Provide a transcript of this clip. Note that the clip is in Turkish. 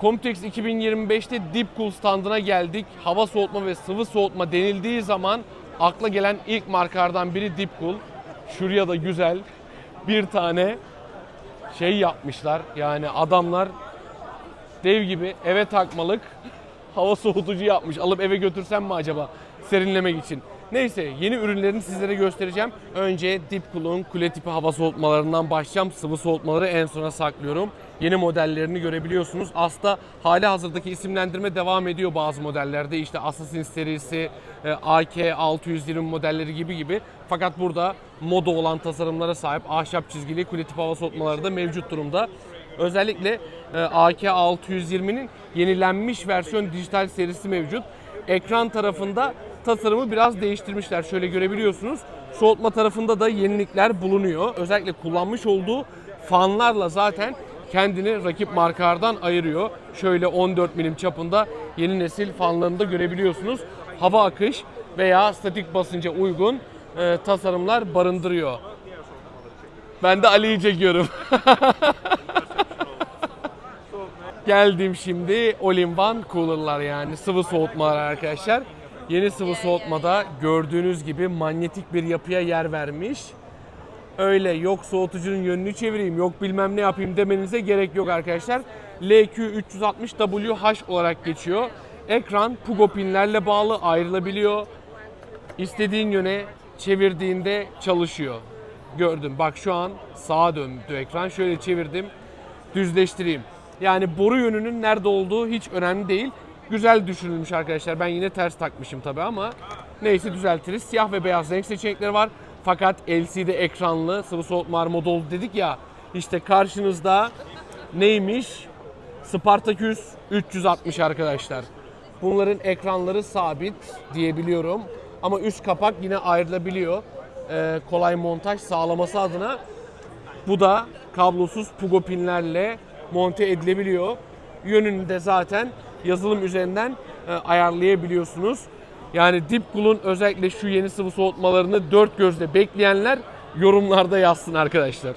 Comtex 2025'te Deepcool standına geldik. Hava soğutma ve sıvı soğutma denildiği zaman akla gelen ilk markalardan biri Deepcool. Şuraya da güzel bir tane şey yapmışlar. Yani adamlar dev gibi eve takmalık hava soğutucu yapmış. Alıp eve götürsem mi acaba serinlemek için? Neyse yeni ürünlerini sizlere göstereceğim. Önce Deepcool'un kule tipi hava soğutmalarından başlayacağım. Sıvı soğutmaları en sona saklıyorum. Yeni modellerini görebiliyorsunuz. Aslında hali hazırdaki isimlendirme devam ediyor bazı modellerde. İşte Assassin serisi, e, AK 620 modelleri gibi gibi. Fakat burada moda olan tasarımlara sahip ahşap çizgili kule tipi hava soğutmaları da mevcut durumda. Özellikle e, AK 620'nin yenilenmiş versiyon dijital serisi mevcut. Ekran tarafında tasarımı biraz değiştirmişler. Şöyle görebiliyorsunuz. Soğutma tarafında da yenilikler bulunuyor. Özellikle kullanmış olduğu fanlarla zaten kendini rakip markalardan ayırıyor. Şöyle 14 milim çapında yeni nesil fanlarını da görebiliyorsunuz. Hava akış veya statik basınca uygun e, tasarımlar barındırıyor. Ben de Ali'yi çekiyorum. Geldim şimdi All-in-One Cooler'lar yani sıvı soğutmalar arkadaşlar. Yeni sıvı soğutmada gördüğünüz gibi manyetik bir yapıya yer vermiş. Öyle yok soğutucunun yönünü çevireyim, yok bilmem ne yapayım demenize gerek yok arkadaşlar. LQ360WH olarak geçiyor. Ekran Pugo pinlerle bağlı ayrılabiliyor. İstediğin yöne çevirdiğinde çalışıyor. Gördüm. Bak şu an sağa döndü ekran. Şöyle çevirdim. Düzleştireyim. Yani boru yönünün nerede olduğu hiç önemli değil. Güzel düşünülmüş arkadaşlar. Ben yine ters takmışım tabii ama neyse düzeltiriz. Siyah ve beyaz renk seçenekleri var. Fakat LCD ekranlı sıvı soğutma modolu dedik ya. İşte karşınızda neymiş? Spartaküs 360 arkadaşlar. Bunların ekranları sabit diyebiliyorum. Ama üst kapak yine ayrılabiliyor. Ee, kolay montaj sağlaması adına bu da kablosuz Pugo pinlerle monte edilebiliyor. Yönünü de zaten yazılım üzerinden e, ayarlayabiliyorsunuz. Yani Deepcool'un özellikle şu yeni sıvı soğutmalarını dört gözle bekleyenler yorumlarda yazsın arkadaşlar.